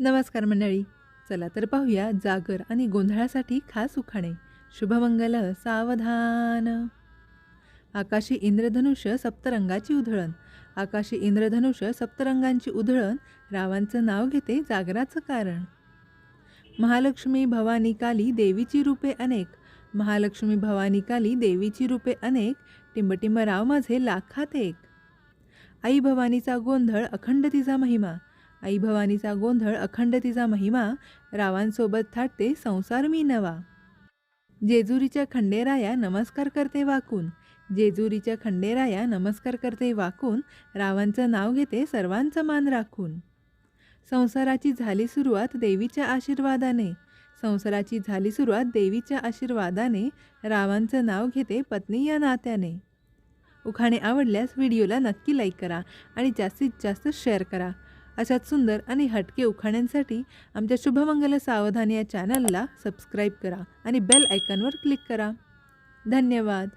नमस्कार मंडळी. चला तर पाहूया जागर आणि गोंधळासाठी खास उखाणे. शुभमंगल सावधान. आकाशी इंद्रधनुष्य सप्तरंगाची उधळण. आकाशी इंद्रधनुष्य सप्तरंगांची उधळण रावांचं नाव घेते जागराचं कारण. महालक्ष्मी भवानी काली देवीची रूपे अनेक. महालक्ष्मी भवानी काली देवीची रूपे अनेक. टिंबटिंब राव माझे लाखात एक. आई भवानीचा गोंधळ अखंड तिचा महिमा. आई भवानीचा गोंधळ अखंड तिचा महिमा रावांसोबत थाटते संसार मी नवा. जेजुरीच्या खंडेराया नमस्कार करते वाकून. जेजुरीच्या खंडेराया नमस्कार करते वाकून रावांचं नाव घेते सर्वांचं मान राखून. संसाराची झाली सुरुवात देवीच्या आशीर्वादाने. संसाराची झाली सुरुवात देवीच्या आशीर्वादाने रावांचं नाव घेते पत्नी या नात्याने. उखाणे आवडल्यास व्हिडिओला नक्की लाईक करा आणि जास्तीत जास्त शेअर करा. अशाच सुंदर आणि हटके उखाण्यांसाठी आमच्या शुभमंगल सावधान या चॅनलला सबस्क्राईब करा आणि बेल आयकॉनवर क्लिक करा. धन्यवाद.